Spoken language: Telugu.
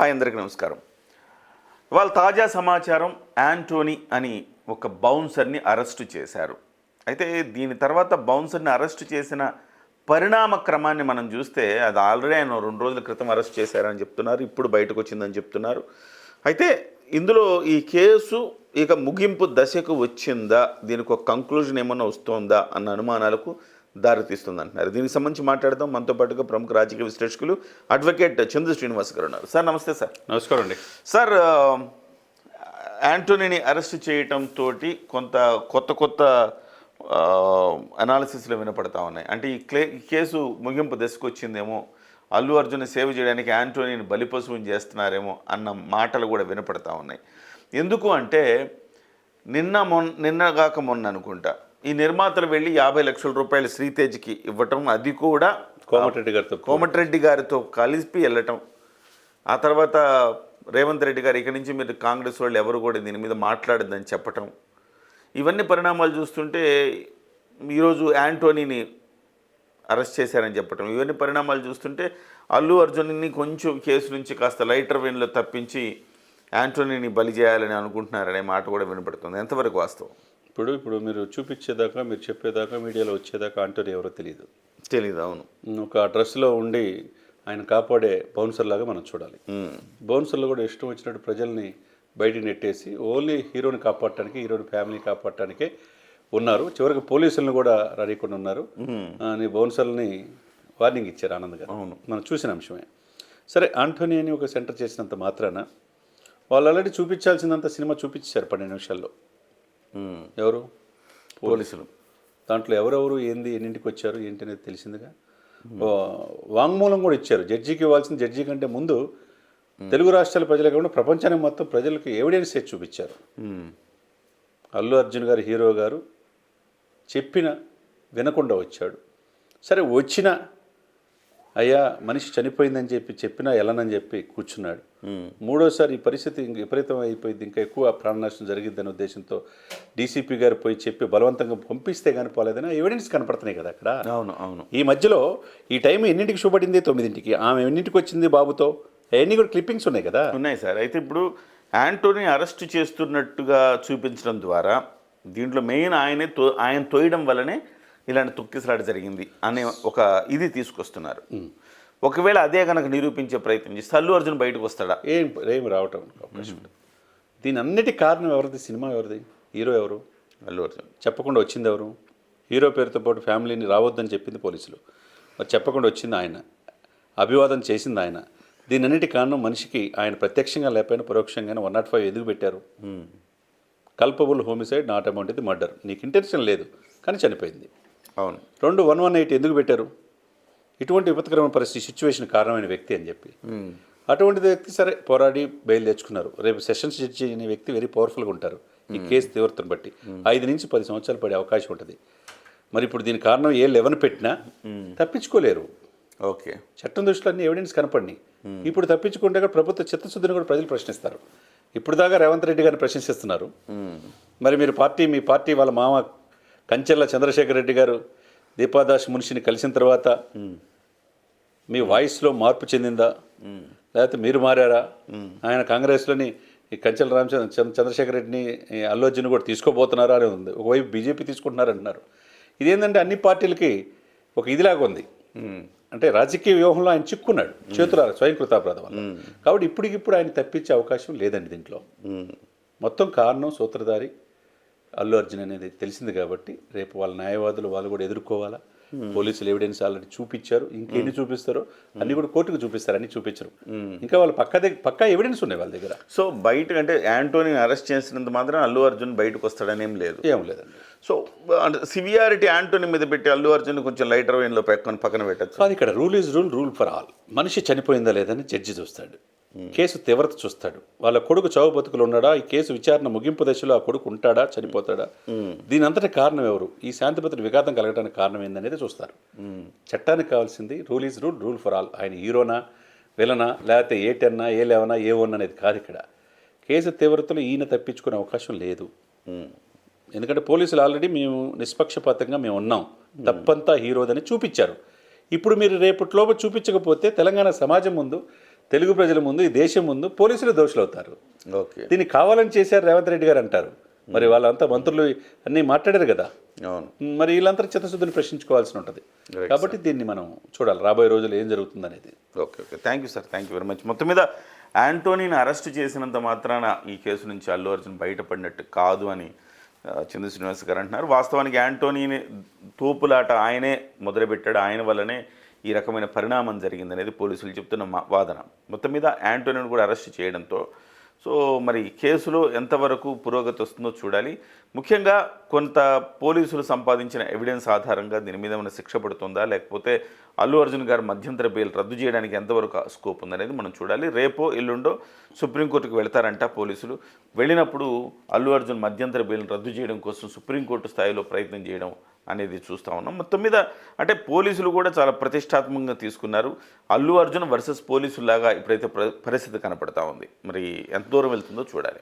హాయ్ అందరికీ నమస్కారం. ఇవాళ తాజా సమాచారం యాంటోనీ అని ఒక బౌన్సర్ని అరెస్టు చేశారు. అయితే దీని తర్వాత బౌన్సర్ని అరెస్టు చేసిన పరిణామ క్రమాన్ని మనం చూస్తే అది ఆల్రెడీ ఆయన రెండు రోజుల క్రితం అరెస్ట్ చేశారని చెప్తున్నారు. ఇప్పుడు బయటకు వచ్చిందని చెప్తున్నారు. అయితే ఇందులో ఈ కేసు ఇక ముగింపు దశకు వచ్చిందా? దీనికి ఒక కంక్లూజన్ ఏమైనా వస్తుందా? అన్న అనుమానాలకు దారితీస్తుంది అంటున్నారు దీనికి సంబంధించి మాట్లాడదాం. మనతో పాటుగా ప్రముఖ రాజకీయ విశ్లేషకులు అడ్వకేట్ చంద్ర శ్రీనివాస్ గారు ఉన్నారు. సార్ నమస్తే సార్. నమస్కారం అండి. సార్ యాంటోనీని అరెస్ట్ చేయటంతో కొంత కొత్త కొత్త అనాలిసిస్లు వినపడతా ఉన్నాయి. అంటే ఈ క్లే ఈ కేసు ముగింపు దశకు వచ్చిందేమో అల్లు అర్జున్ సేవ చేయడానికి యాంటోనీని బలిపశువుని చేస్తున్నారేమో అన్న మాటలు కూడా వినపడతా ఉన్నాయి. ఎందుకు అంటే నిన్న మొన్న నిన్నగాక మొన్న అనుకుంటా ఈ నిర్మాతలు వెళ్ళి యాభై లక్షల రూపాయలు శ్రీతేజ్కి ఇవ్వటం అది కూడా కోమటిరెడ్డి గారితో కోమటిరెడ్డి గారితో కలిపి వెళ్ళటం. ఆ తర్వాత రేవంత్ రెడ్డి గారు ఇక్కడి నుంచి మీరు కాంగ్రెస్ వాళ్ళు ఎవరు కూడా దీని మీద మాట్లాడద్దని చెప్పటం. ఇవన్నీ పరిణామాలు చూస్తుంటే ఈరోజు యాంటోనీని అరెస్ట్ చేశారని చెప్పటం. ఇవన్నీ పరిణామాలు చూస్తుంటే అల్లు అర్జున్ని కొంచెం కేసు నుంచి కాస్త లైటర్ వెన్లో తప్పించి యాంటోనీని బలి చేయాలని అనుకుంటున్నారనే మాట కూడా వినపడుతుంది. ఎంతవరకు వాస్తవం? ఇప్పుడు ఇప్పుడు మీరు చూపించేదాకా మీరు చెప్పేదాకా మీడియాలో వచ్చేదాకా అంటారు ఎవరో తెలియదు తెలీదు అవును. ఒక డ్రెస్లో ఉండి ఆయన కాపాడే బౌన్సర్ లాగా మనం చూడాలి. బౌన్సర్లు కూడా ఇష్టం వచ్చినట్టు ప్రజల్ని బయటికి నెట్టేసి ఓన్లీ హీరోని కాపాడటానికి హీరోని ఫ్యామిలీ కాపాడటానికే ఉన్నారు. చివరికి పోలీసులను కూడా రెడీకుండా ఉన్నారు. అని బౌన్సర్ని వార్నింగ్ ఇచ్చారు ఆనంద్ గారు. అవును. మనం చూసిన అంశమే. సరే ఆంటోనీ అని ఒక సెంటర్ చేసినంత మాత్రాన వాళ్ళు ఆల్రెడీ చూపించాల్సినంత సినిమా చూపించారు పన్నెండు నిమిషాల్లో. ఎవరు? పోలీసులు. దాంట్లో ఎవరెవరు ఏంది ఎన్నింటికి వచ్చారు ఏంటి అనేది తెలిసిందిగా? వాంగ్మూలం కూడా ఇచ్చారు. జడ్జికి ఇవ్వాల్సిన జడ్జి కంటే ముందు తెలుగు రాష్ట్రాల ప్రజలకు కాకుండా ప్రపంచానికి మొత్తం ప్రజలకు ఎవిడెన్స్ చేసి చూపించారు. అల్లు అర్జున్ గారు హీరో గారు చెప్పిన వినకుండా వచ్చాడు. సరే వచ్చిన అయ్యా మనిషి చనిపోయిందని చెప్పి చెప్పినా వెళ్ళనని చెప్పి కూర్చున్నాడు. మూడోసారి ఈ పరిస్థితి ఇంక విపరీతం అయిపోయింది. ఇంకా ఎక్కువ ప్రాణ నష్టం జరిగిద్దనే ఉద్దేశంతో డీసీపీ గారు పోయి చెప్పి బలవంతంగా పంపిస్తే కానీ పోలేదని ఎవిడెన్స్ కనపడుతున్నాయి కదా అక్కడ. అవును అవును. ఈ మధ్యలో ఈ టైం ఎన్నింటికి చూపడింది తొమ్మిదింటికి. ఆమె ఎన్నింటికి వచ్చింది బాబుతో? అవన్నీ కూడా క్లిప్పింగ్స్ ఉన్నాయి కదా. ఉన్నాయి సార్. అయితే ఇప్పుడు యాంటోని అరెస్ట్ చేస్తున్నట్టుగా చూపించడం ద్వారా దీంట్లో మెయిన్ ఆయనే తో ఆయన తోయడం వల్లనే ఇలాంటి తొక్కిసలాట జరిగింది అనే ఒక ఇది తీసుకొస్తున్నారు. ఒకవేళ అదే కనుక నిరూపించే ప్రయత్నం చేస్తే అల్లు అర్జున్ బయటకు వస్తాడా? ఏం ఏం రావటం దీని అన్నిటి కారణం ఎవరిది? సినిమా ఎవరిది? హీరో ఎవరు? అల్లు అర్జున్. చెప్పకుండా వచ్చింది ఎవరు? హీరో పేరుతో పాటు ఫ్యామిలీని రావద్దని చెప్పింది పోలీసులు. మరి చెప్పకుండా వచ్చింది ఆయన. అభివాదం చేసింది ఆయన. దీని అన్నిటి కారణం మనిషికి ఆయన ప్రత్యక్షంగా లేకపోయినా పరోక్షంగానే వన్ నాట్ ఫైవ్ ఎందుకు పెట్టారు? కల్పబుల్ హోమిసైడ్ నాట్ అమౌంట్ ఇది మర్డర్. నీకు ఇంటెన్షన్ లేదు కానీ చనిపోయింది. అవును. రెండు వన్ వన్ ఎయిట్ ఎందుకు పెట్టారు? ఇటువంటి విపత్కరమైన పరిస్థితి సిచ్యువేషన్ కారణమైన వ్యక్తి అని చెప్పి. అటువంటి వ్యక్తి సరే పోరాడి బెయిల్ తెచ్చుకున్నారు. రేపు సెషన్స్ జడ్జి అనే వ్యక్తి వెరీ పవర్ఫుల్గా ఉంటారు. ఈ కేసు తీవ్రతను బట్టి. ఐదు నుంచి పది సంవత్సరాలు పడే అవకాశం ఉంటుంది. మరి ఇప్పుడు దీని కారణం ఏ లెవెన్ పెట్టినా తప్పించుకోలేరు. ఓకే. చట్టం దృష్టిలో అన్ని ఎవిడెన్స్ కనపడి ఇప్పుడు తప్పించుకుంటే కూడా ప్రభుత్వ చిత్తశుద్ధిని కూడా ప్రజలు ప్రశ్నిస్తారు. ఇప్పుడు దాకా రేవంత్ రెడ్డి గారిని ప్రశ్నిస్తున్నారు. మరి మీరు పార్టీ మీ పార్టీ వాళ్ళ మామ కంచెల్ల చంద్రశేఖర్ రెడ్డి గారు దీపాదాస్ మున్షిని కలిసిన తర్వాత మీ వాయిస్లో మార్పు చెందిందా? లేకపోతే మీరు మారారా? ఆయన కాంగ్రెస్లోని ఈ కంచెల రామచంద్ర చంద్ర- చంద్రశేఖర్ రెడ్డిని ఈ అల్లు అర్జున్ కూడా తీసుకోబోతున్నారా అని ఉంది. ఒకవైపు బీజేపీ తీసుకుంటున్నారు అంటున్నారు. ఇదేంటంటే అన్ని పార్టీలకి ఒక ఇదిలాగా ఉంది. అంటే రాజకీయ వ్యూహంలో ఆయన చిక్కున్నాడు. చేతుల స్వయం కృతాపరాధం వల్ల. కాబట్టి ఇప్పటికిప్పుడు ఆయన తప్పించే అవకాశం లేదండి దీంట్లో. మొత్తం కారణం సూత్రధారి అల్లు అర్జున్ అనేది తెలిసింది కాబట్టి రేపు వాళ్ళ న్యాయవాదులు వాళ్ళు కూడా ఎదుర్కోవాలా? పోలీసులు ఎవిడెన్స్ ఆల్రెడీ చూపించారు. ఇంకెన్ని చూపిస్తారో? అన్ని కూడా కోర్టుకు చూపిస్తారు. అన్ని చూపించరు. ఇంకా వాళ్ళు పక్క దగ్గర పక్కా ఎవిడెన్స్ ఉన్నాయి వాళ్ళ దగ్గర. సో బయట అంటే యాంటోని అరెస్ట్ చేసినంత మాత్రం అల్లు అర్జున్ బయటకు వస్తాడనేం లేదు. ఏం లేదండి. సో అంటే సివియారిటీ యాంటోని మీద పెట్టి అల్లు అర్జున్ కొంచెం లైటర్ వేన్లో పెట్టుకొని పక్కన పెట్టచ్చు. కాదు ఇక్కడ rule is rule rule for all మనిషి చనిపోయిందా లేదని జడ్జి చూస్తాడు. కేసు తీవ్రత చూస్తాడు. వాళ్ళ కొడుకు చావు బతుకులు ఉన్నాడా? ఈ కేసు విచారణ ముగింపు దశలో ఆ కొడుకు ఉంటాడా? చనిపోతాడా? దీని అంతటి కారణం ఎవరు? ఈ శాంతి భద్రత విఘాతం కలగడానికి కారణం ఏందనేది చూస్తారు. చట్టానికి కావాల్సింది rule is rule rule for all. ఆయన హీరోనా విలనా లేకపోతే ఏ టెన్నా ఏ లెవెనా ఏ వన్ అనేది కాదు ఇక్కడ. కేసు తీవ్రతలో ఈయన తప్పించుకునే అవకాశం లేదు. ఎందుకంటే పోలీసులు ఆల్రెడీ మేము నిష్పక్షపాతంగా మేము ఉన్నాం. తప్పంతా హీరోదని చూపించారు. ఇప్పుడు మీరు రేపటిలోపు చూపించకపోతే తెలంగాణ సమాజం ముందు తెలుగు ప్రజల ముందు ఈ దేశం ముందు పోలీసులు దోషులు అవుతారు ఓకే. దీన్ని కావాలని చేశారు రేవంత్ రెడ్డి గారు అంటారు. మరి వాళ్ళంతా మంత్రులు అన్నీ మాట్లాడారు కదా. అవును. మరి వీళ్ళంతా చిత్తశుద్ధిని ప్రశ్నించుకోవాల్సి ఉంటుంది. కాబట్టి దీన్ని మనం చూడాలి. రాబోయే రోజులు ఏం జరుగుతుంది అనేది okay okay. Thank you sir thank you very much మొత్తం మీద యాంటోనీని అరెస్ట్ చేసినంత మాత్రాన ఈ కేసు నుంచి అల్లు అర్జున్ బయటపడినట్టు కాదు అని చంద్ర శ్రీనివాస్ గారు అంటున్నారు. వాస్తవానికి యాంటోనీని తోపులాట ఆయనే మొదలుపెట్టాడు. ఆయన వల్లనే ఈ రకమైన పరిణామం జరిగిందనేది పోలీసులు చెప్తున్న మా- వాదన. మొత్తం మీద యాంటోనీని కూడా అరెస్ట్ చేయడంతో సో మరి కేసులో ఎంతవరకు పురోగతి వస్తుందో చూడాలి. ముఖ్యంగా కొంత పోలీసులు సంపాదించిన ఎవిడెన్స్ ఆధారంగా దీని మీద ఏమైనా శిక్ష పడుతుందా? లేకపోతే అల్లు అర్జున్ గారు మధ్యంతర బెయిల్ రద్దు చేయడానికి ఎంతవరకు స్కోప్ ఉందనేది మనం చూడాలి. రేపో ఎల్లుండో సుప్రీంకోర్టుకు వెళ్తారంట పోలీసులు. వెళ్ళినప్పుడు అల్లు అర్జున్ మధ్యంతర బెయిల్ రద్దు చేయడం కోసం సుప్రీంకోర్టు స్థాయిలో ప్రయత్నం చేయడం అనేది చూస్తూ ఉన్నాం. మొత్తం మీద అంటే పోలీసులు కూడా చాలా ప్రతిష్టాత్మకంగా తీసుకున్నారు. అల్లు అర్జున్ వర్సెస్ పోలీసులాగా ఇప్పుడైతే ప్ర- పరిస్థితి కనపడతా ఉంది. మరి ఎంత దూరం వెళ్తుందో చూడాలి.